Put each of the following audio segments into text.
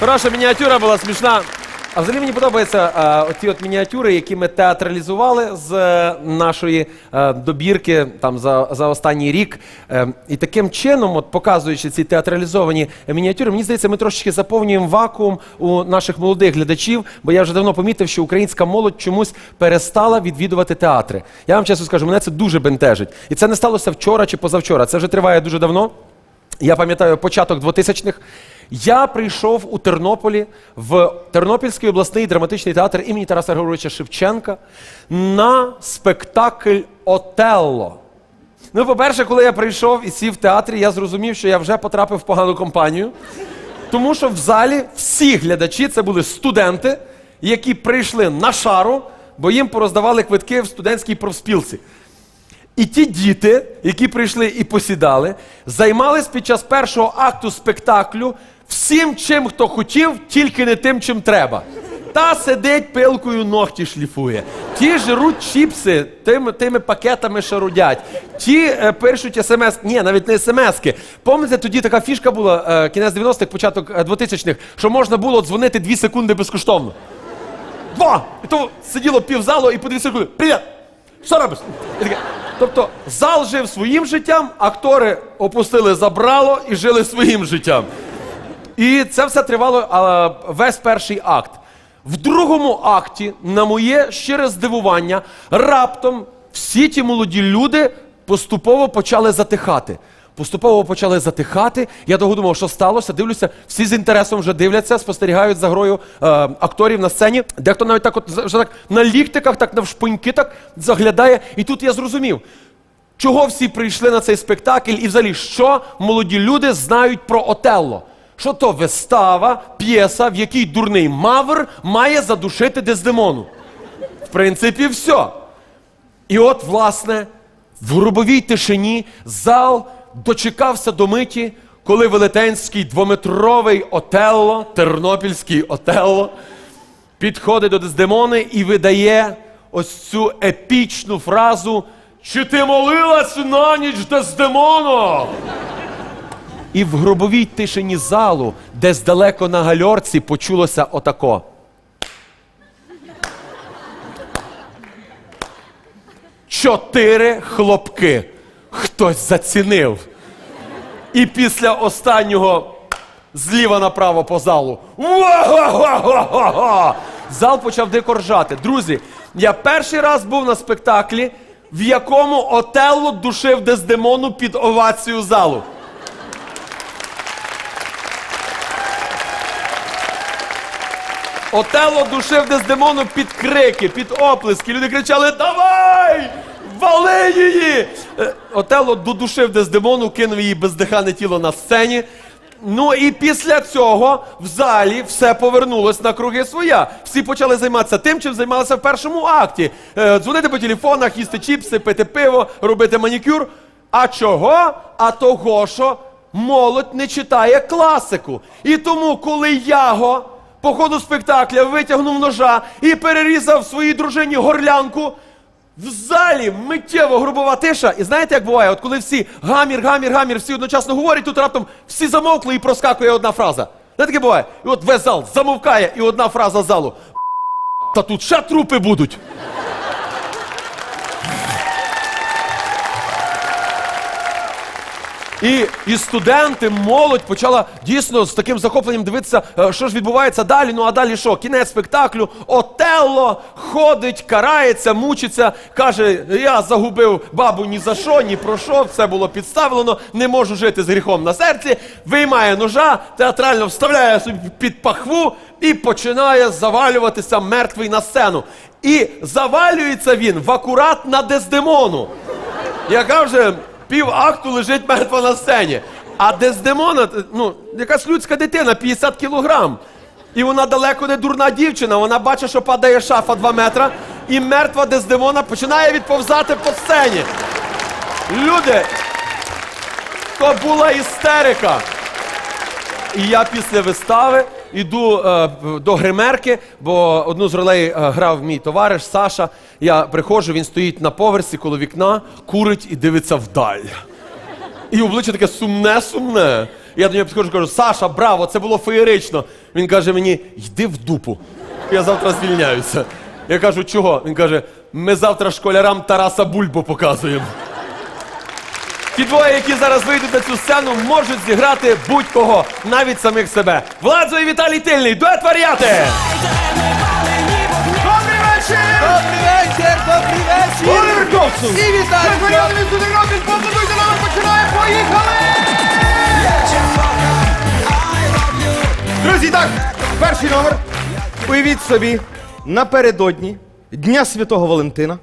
Хороша мініатюра була смішна. А взагалі мені подобаються е, ті от мініатюри, які ми театралізували з е, нашої е, добірки там за, за останній рік. Е, і таким чином, от показуючи ці театралізовані мініатюри, мені здається, ми трошечки заповнюємо вакуум у наших молодих глядачів, бо я вже давно помітив, що українська молодь чомусь перестала відвідувати театри. Я вам чесно скажу, мене це дуже бентежить. І це не сталося вчора чи позавчора. Це вже триває дуже давно. Я пам'ятаю початок 2000-х. Я прийшов у Тернополі в Тернопільський обласний драматичний театр імені Тараса Григоровича Шевченка на спектакль Отелло. Ну, по-перше, коли я прийшов і сів в театрі, я зрозумів, що я вже потрапив в погану компанію. Тому що в залі всі глядачі це були студенти, які прийшли на шару, бо їм пороздавали квитки в студентській профспілці. І ті діти, які прийшли і посідали, займались під час першого акту спектаклю всім, чим хто хотів, тільки не тим, чим треба. Та сидить пилкою ногті шліфує. Ті жруть чіпси, тими, тими пакетами шарудять. Ті е, пишуть смс, ні, навіть не смски. Пам'ятаєте, тоді така фішка була, е, кінець 90-х, початок е, 2000-х, що можна було дзвонити 2 секунди безкоштовно. Два! І то сиділо півзалу і по дві секунди. Привіт! Що робиш? І таке. Тобто зал жив своїм життям, актори опустили забрало і жили своїм життям. І це все тривало а, весь перший акт. В другому акті, на моє щире здивування, раптом всі ті молоді люди поступово почали затихати. Поступово почали затихати. Я довго думав, що сталося. Дивлюся, всі з інтересом вже дивляться, спостерігають за грою е, акторів на сцені. Дехто навіть так, от вже так на ліктиках, так навшпиньки так заглядає. І тут я зрозумів, чого всі прийшли на цей спектакль, і взагалі, що молоді люди знають про Отелло. Що то вистава, п'єса, в якій дурний мавр має задушити Дездемону. В принципі, все. І от, власне, в гробовій тишині зал дочекався до миті, коли велетенський двометровий Отелло, тернопільський Отелло, підходить до Дездемони і видає ось цю епічну фразу Чи ти молилась на ніч Дездемоно? І в гробовій тишині залу, десь далеко на гальорці, почулося отако. Чотири хлопки. Хтось зацінив. І після останнього зліва направо по залу. Ва-га-га-га-га! Зал почав дико ржати. Друзі, я перший раз був на спектаклі, в якому Отелло душив Дездемону під овацію залу. Отелло душив Дездемону під крики, під оплески. Люди кричали: Давай! Вали її! Е, Отелло додушив Дездемону, кинув її бездихане тіло на сцені. Ну і після цього в залі все повернулось на круги своя. Всі почали займатися тим, чим займалися в першому акті: Е, дзвонити по телефонах, їсти чіпси, пити пиво, робити манікюр. А чого? А того, що молодь не читає класику. І тому, коли Яго по ходу спектакля витягнув ножа і перерізав своїй дружині горлянку. В залі миттєво грубова тиша. І знаєте, як буває? От коли всі гамір, гамір, гамір, всі одночасно говорять, тут раптом всі замовкли і проскакує одна фраза. Знаєте, таке буває? І от весь зал замовкає, і одна фраза залу. Та тут ще трупи будуть. І, і студенти, молодь почала дійсно з таким захопленням дивитися, е, що ж відбувається далі. Ну а далі що? Кінець спектаклю. Отелло ходить, карається, мучиться, каже: я загубив бабу ні за що, ні про що, все було підставлено, не можу жити з гріхом на серці. Виймає ножа, театрально вставляє собі під пахву і починає завалюватися мертвий на сцену. І завалюється він в акурат на Дездемону яка вже пів акту лежить мертва на сцені. А Дездемона, ну, якась людська дитина, 50 кілограм. І вона далеко не дурна дівчина, вона бачить, що падає шафа 2 метра, і мертва Дездемона починає відповзати по сцені. Люди, то була істерика. І я після вистави йду е, до гримерки, бо одну з ролей е, грав мій товариш Саша. Я приходжу, він стоїть на поверсі коло вікна, курить і дивиться вдаль. І обличчя таке сумне-сумне. Я до нього підходжу, кажу, Саша, браво, це було феєрично. Він каже мені, йди в дупу. Я завтра звільняюся. Я кажу, чого? Він каже, ми завтра школярам Тараса Бульбу показуємо. Ті двоє, які зараз вийдуть на цю сцену, можуть зіграти будь-кого, навіть самих себе. Владзо і Віталій Тильний, дует варіати! Добрий вечір! Добрий вечір, добрий вечір! Володимир Ковцов! І вітаю! Сюди поаплодуйте нам, починає, поїхали! Друзі, так, перший номер. Уявіть собі, напередодні Дня Святого Валентина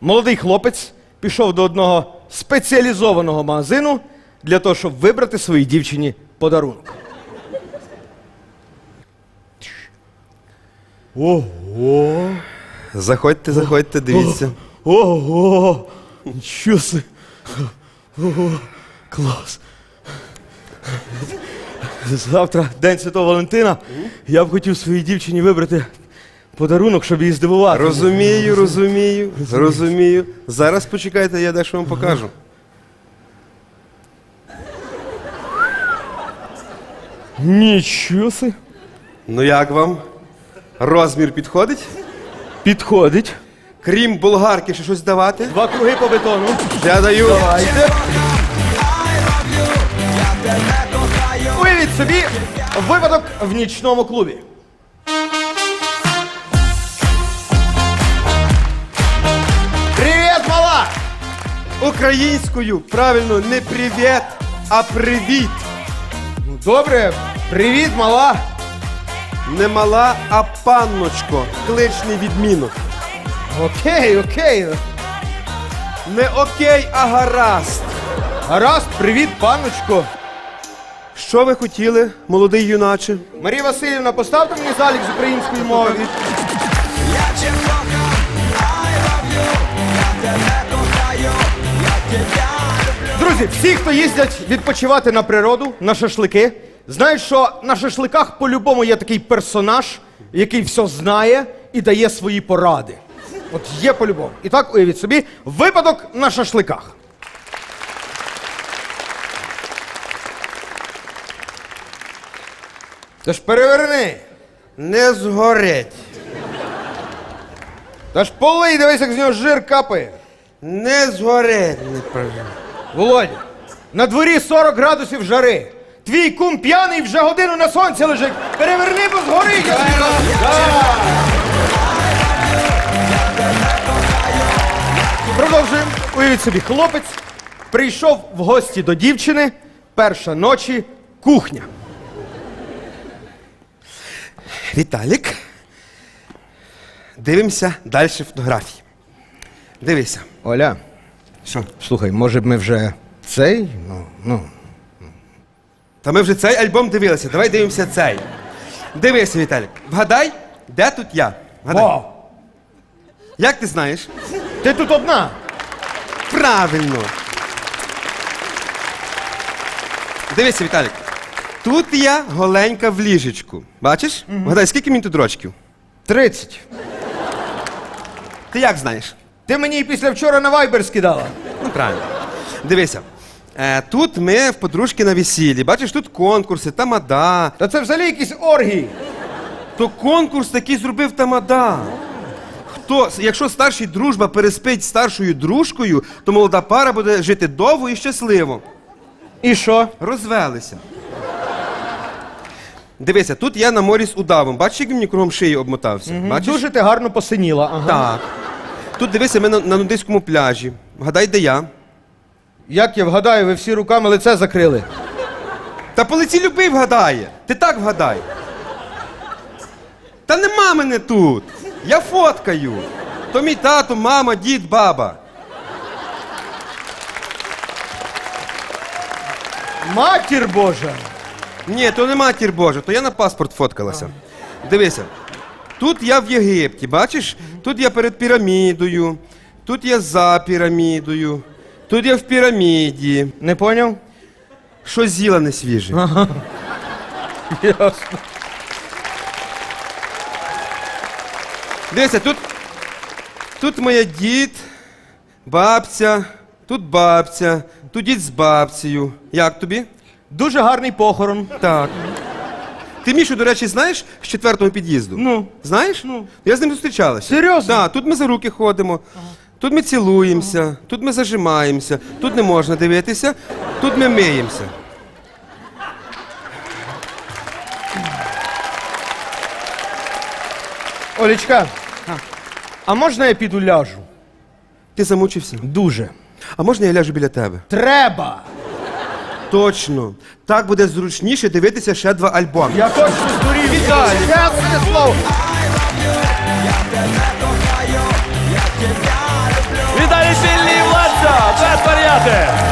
молодий хлопець пішов до одного спеціалізованого магазину для того, щоб вибрати своїй дівчині подарунок. Ого! Заходьте, заходьте, дивіться. Ого! Нічого си. Ого, клас. Завтра День Святого Валентина. Я б хотів своїй дівчині вибрати подарунок, щоб її здивувати. Розумію, розумію, розумію. Зараз почекайте, я дещо вам покажу. Нічого си. Ну як вам? Розмір підходить? Підходить. Крім болгарки, ще щось давати? Два круги по бетону. Я даю. Давайте. Уявіть собі випадок в нічному клубі. Українською, правильно, не привіт, а привіт. Ну, добре, привіт, мала. Не мала, а панночко. Кличний відмінок. Окей, окей. Не окей, а гаразд. Гаразд, привіт, панночко. Що ви хотіли, молодий юначе? Марія Васильівна, поставте мені залік з української мови. Друзі, всі, хто їздять відпочивати на природу, на шашлики, знають, що на шашликах по-любому є такий персонаж, який все знає і дає свої поради. От є по-любому. І так уявіть собі, випадок на шашликах. Тож переверни. Не згореть. Та ж полий, дивись, як з нього жир капає. Не згореть, не правильно. Володя, на дворі 40 градусів жари. Твій кум п'яний вже годину на сонці лежить. Переверни, бо згорить. я тобі кажу. Продовжуємо. Уявіть собі, хлопець прийшов в гості до дівчини. Перша ночі кухня. Віталік. Дивимося далі фотографії. Дивися. Оля, Що? слухай, може б ми вже цей? Ну, ну. Та ми вже цей альбом дивилися. Давай дивимося цей. Дивися, Віталік. Вгадай, де тут я? Вгадай. О, Як ти знаєш? ти тут одна. Правильно. Дивися, Віталік. Тут я голенька в ліжечку. Бачиш? Вгадай, скільки мені тут рочків? 30. Ти як знаєш? Ти мені і після вчора на вайбер скидала. Ну, правильно. Дивися. Е, тут ми в подружки на весіллі. Бачиш, тут конкурси, тамада. Та це взагалі якісь оргії. То конкурс такий зробив тамада. Хто, якщо старший дружба переспить з старшою дружкою, то молода пара буде жити довго і щасливо. І що? Розвелися. Дивися, тут я на морі з удавом. Бачиш, як він мені кругом шиї обмотався? Бачиш? Дуже ти гарно посиніла. Ага. Так. Тут дивися, ми на, на нудиському пляжі. Гадай, де я. Як я вгадаю, ви всі руками лице закрили. Та по лиці любий вгадає. Ти так вгадай. Та нема мене тут. Я фоткаю. То мій тато, мама, дід, баба. Матір Божа! Ні, то не матір Божа, то я на паспорт фоткалася. Дивися. Тут я в Єгипті, бачиш? Тут я перед пірамідою, тут я за пірамідою, тут я в піраміді. Не поняв? Щось з'їла не свіже. Ясно. Дивися, тут, тут моя дід, бабця, тут бабця, тут дід з бабцею. Як тобі? Дуже гарний похорон. Так. Ти Мішу, до речі, знаєш з четвертого під'їзду? Ну. Знаєш? Ну. Я з ним зустрічалася. Серйозно? Так, тут ми за руки ходимо, тут ми цілуємося, тут ми зажимаємося, тут не можна дивитися, тут ми миємося. Олечка, а можна я піду ляжу? Ти замучився? Дуже. А можна я ляжу біля тебе? Треба! Точно. Так буде зручніше дивитися ще два альбоми. Я точно здурів. Вітаю! Чесне слово! Віталій Сильний Владця! Без варіати!